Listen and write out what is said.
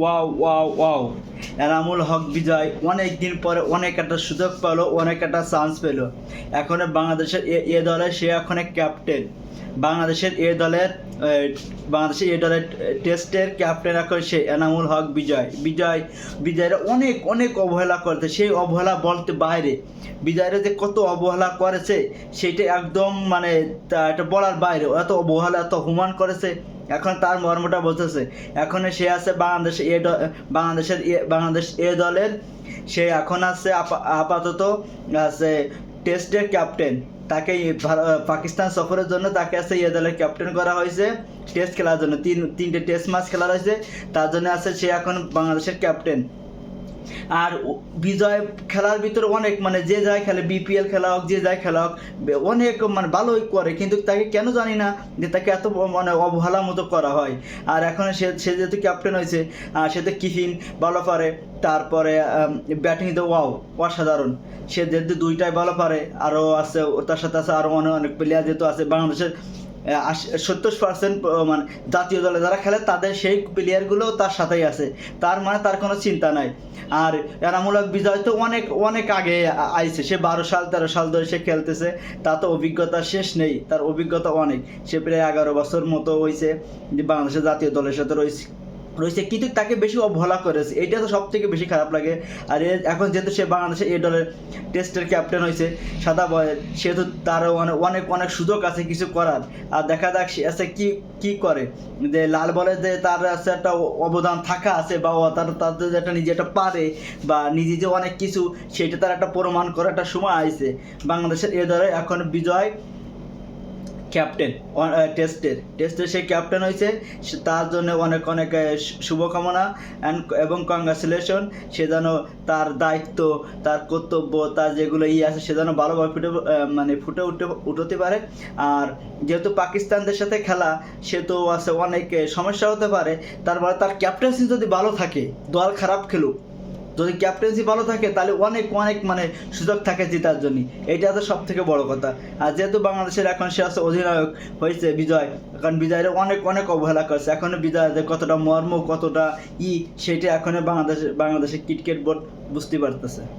Wow wow wow. Anamul Haque Bijoy. অনেক দিন পরে অনেক একটা সুযোগ পেল, অনেক একটা চান্স পেল। এখন বাংলাদেশের এ- দলের সে এখন ক্যাপ্টেন বাংলাদেশের এ দলের বাংলাদেশের এ দলের টেস্টের ক্যাপ্টেন এখন সে, এনামুল হক বিজয়। বিজয়, বিজয়ের অনেক অনেক অবহেলা করেছে। সেই অবহেলা বলতে বাইরে। বিজয়ের যে কত অবহেলা করেছে, সেটা একদম মানে এটা বলার বাইরে। এত অবহেলা, এত হুমান করেছে। এখন তার মর্মটা বলতেছে, এখন সে আছে বাংলাদেশ এ বাংলাদেশের বাংলাদেশ এ দলের, সে এখন আছে আপা- আপাতত আছে টেস্টের ক্যাপ্টেন। তাকে পাকিস্তান সফরের জন্য তাকে আছে এ দলের ক্যাপ্টেন করা হয়েছে, টেস্ট খেলার জন্য। তিন, তিনটে টেস্ট ম্যাচ খেলা হয়েছে, তার জন্য আছে সে এখন বাংলাদেশের ক্যাপ্টেন। আর বিজয় খেলার ভিতরে অনেক মানে যে যায় খেলে বিপিএল খেলা হোক, যে যায় খেলা হোক অনেক মানে ভালোই করে। কিন্তু তাকে কেন জানি না যে তাকে এত মানে অবহেলা মতো করা হয়। আর এখন সে সে যেহেতু ক্যাপ্টেন হয়েছে সে তো কিফিন ভালো পারে। তারপরে ব্যাটিং তো ওয়াও অসাধারণ। সে যেহেতু দুইটাই ভালো পারে, আরও আছে তার সাথে আছে আরও অনেক অনেক প্লেয়ার যেহেতু আছে, বাংলাদেশের সত্তর পার্সেন্ট মানে জাতীয় দলে যারা খেলে তাদের সেই প্লেয়ারগুলো তার সাথেই আছে। তার মানে তার কোনো চিন্তা নাই। আর এনামূলক বিজয় তো অনেক অনেক আগে আইছে। সে বারো সাল, তেরো সাল ধরে সে খেলতেছে। তা তো অভিজ্ঞতা শেষ নেই। তার অভিজ্ঞতা অনেক। সে প্রায় এগারো বছর মতো হয়েছে বাংলাদেশের জাতীয় দলের সাথে রয়েছে। রয়েছে, কিন্তু তাকে বেশি অবহেলা করেছে এটা তো সব থেকে বেশি খারাপ লাগে। আর এখন যেহেতু সে বাংলাদেশের এ দলের টেস্টের ক্যাপ্টেন হয়েছে, সাদা বয়ের সেহেতু তারও অনেক অনেক সুযোগ আছে কিছু করার। আর দেখা যাক সে কি কি করে। যে লাল বলে যে তার একটা অবদান থাকা আছে বা তার তাদের একটা নিজে একটা পারে বা নিজে যে অনেক কিছু, সেটা তার একটা প্রমাণ করার একটা সময় আছে বাংলাদেশের এ দলে এখন বিজয় ক্যাপ্টেন টেস্টের টেস্টের সে ক্যাপ্টেন হয়েছে তার জন্য অনেক অনেক শুভকামনা অ্যান্ড এবং কংগ্রাচুলেশন সে যেন তার দায়িত্ব, তার কর্তব্য, তার যেগুলো ই আছে, সে যেন ভালোভাবে ফুটে মানে ফুটে উঠতে উঠতে পারে। আর যেহেতু পাকিস্তানদের সাথে খেলা সে তো আছে অনেক সমস্যা হতে পারে, তারপরে তার ক্যাপ্টেন্সি যদি ভালো থাকে, দল খারাপ খেলুক। যদি ক্যাপ্টেন্সি ভালো থাকে, তাহলে অনেক অনেক মানে সুযোগ থাকে জেতার জন্য। এটা তো সব থেকে বড় কথা। আর যেহেতু বাংলাদেশের এখন সে আছে অধিনায়ক হয়েছে বিজয় কারণ বিজয়ের অনেক অনেক অবহেলা করছে। এখনও বিজয় কতটা মর্ম, কতটা ই, সেটা এখনও বাংলাদেশ বাংলাদেশের ক্রিকেট বোর্ড বুঝতে পারতেছে।